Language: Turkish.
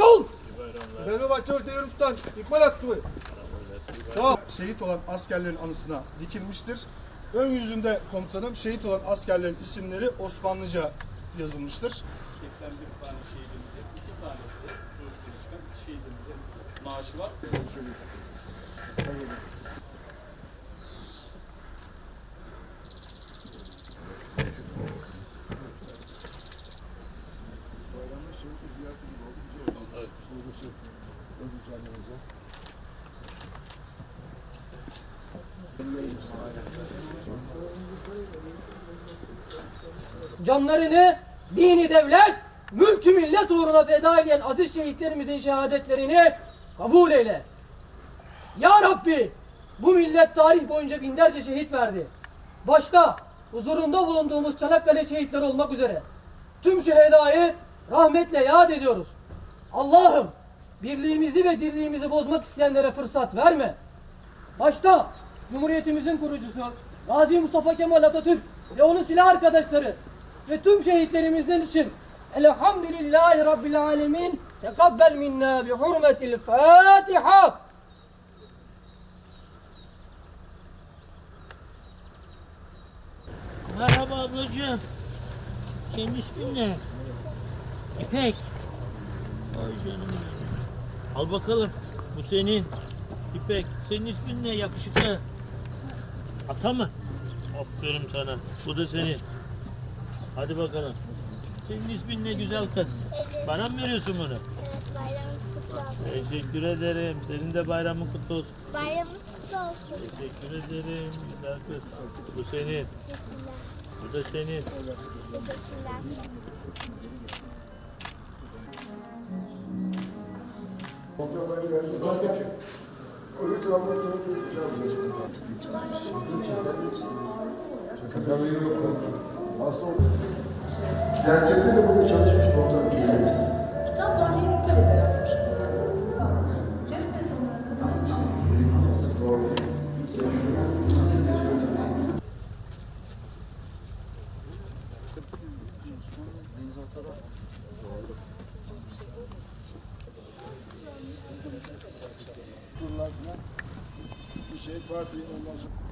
Kol! Benim Çavuş Devruş'tan ikmal hakkı. Tamam. Şehit olan askerlerin anısına dikilmiştir. Ön yüzünde komutanım şehit olan askerlerin isimleri Osmanlıca yazılmıştır. 81 tane şehidimizin iki tanesi de sözlüğe çıkan şehidimizin maaşı var. Canlarını dini devlet, mülkü millet uğruna feda eden aziz şehitlerimizin şehadetlerini kabul eyle. Ya Rabbi bu millet tarih boyunca binlerce şehit verdi. Başta huzurunda bulunduğumuz Çanakkale şehitleri olmak üzere tüm şehedayı rahmetle yad ediyoruz. Allah'ım birliğimizi ve dirliğimizi bozmak isteyenlere fırsat verme. Başta Cumhuriyetimizin kurucusu Gazi Mustafa Kemal Atatürk ve onun silah arkadaşları ve tüm şehitlerimizin için Elhamdülillahi Rabbil Alemin tekabbel minna bi hurmetil Fatiha. Merhaba ablacığım. Senin ismin ne? İpek. Ay canım benim. Al bakalım. Bu senin. İpek. Senin ismin ne? Yakışıklı. Ata mı? Aferin sana. Bu da senin. Hadi bakalım. Senin ismin ne güzel kız? Bana mı veriyorsun bunu? Bayramınız kutlu olsun. Teşekkür ederim. Senin de bayramın kutlu olsun. Bayramınız kutlu olsun. Teşekkür ederim. Güzel kız. Bu senin. Bu da senin. Teşekkürler. Zaten öbür tarafta bir tarafta Aslında Gerçekten de burada çalışmış komutanım Şunlar falan. Bir şey Fatih ondan sonra.